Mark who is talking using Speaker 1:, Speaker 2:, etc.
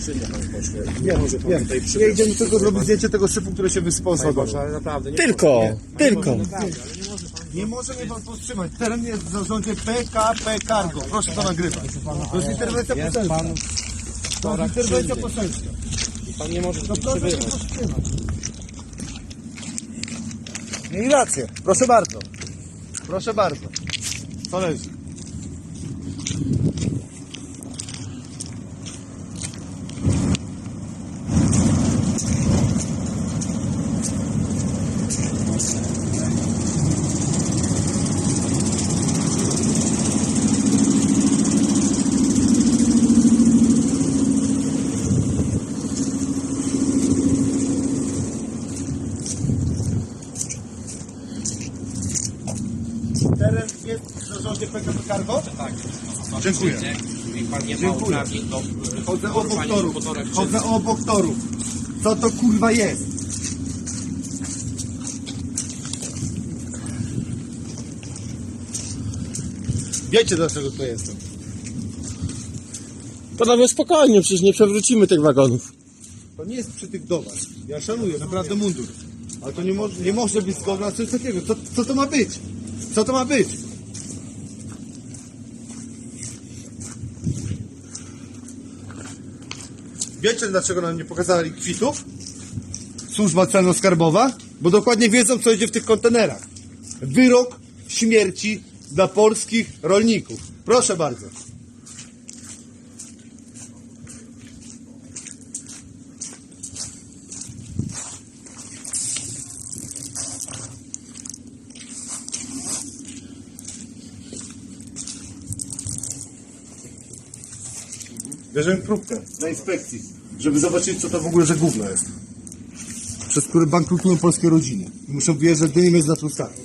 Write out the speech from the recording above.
Speaker 1: przyjdzie panie pośle.
Speaker 2: Nie,
Speaker 1: może pan
Speaker 2: nie,
Speaker 1: tutaj
Speaker 2: nie
Speaker 1: przyjść.
Speaker 2: idziemy tylko zrobić zdjęcie tego syfu, które się wysypało z
Speaker 1: Panie
Speaker 2: wagonu.
Speaker 1: Boże, ale naprawdę nie
Speaker 3: Tylko, tylko.
Speaker 1: Nie może.
Speaker 2: Nie mnie pan powstrzymać. Teren jest w zarządzie PKP Cargo. Proszę to nagrywać. To jest interwencja
Speaker 1: Jest
Speaker 2: poselska.
Speaker 1: pan
Speaker 2: To jest interwencja poselska.
Speaker 1: pan nie może
Speaker 2: No proszę powstrzymać. Mieli rację. Proszę bardzo. Proszę bardzo. Co leży? Teren jest w zarządzie PKP Cargo?
Speaker 1: Tak.
Speaker 2: Dziękuję.
Speaker 1: Niech pan nie ma
Speaker 2: Dziękuję.
Speaker 1: uprawnień do
Speaker 2: Chodzę obok
Speaker 1: poruszania
Speaker 2: torów. Chodzę obok torów. Co to kurwa jest? Wiecie dlaczego to jestem?
Speaker 3: Panowie spokojnie, przecież nie przewrócimy tych wagonów.
Speaker 2: To nie jest przy tych domach. Ja szanuję, naprawdę mundur. Ale to nie, mo nie może być zgodne na coś takiego. Co, co to ma być? Co to ma być? Wiecie dlaczego nam nie pokazali kwitów? Służba celno-skarbowa? Bo dokładnie wiedzą co idzie w tych kontenerach. Wyrok śmierci dla polskich rolników. Proszę bardzo. Bierzemy próbkę na inspekcji, żeby zobaczyć, co to w ogóle za gówno jest. Przez które bankrutują polskie rodziny. I muszą wyjeżdżać do Niemiec na tą stację.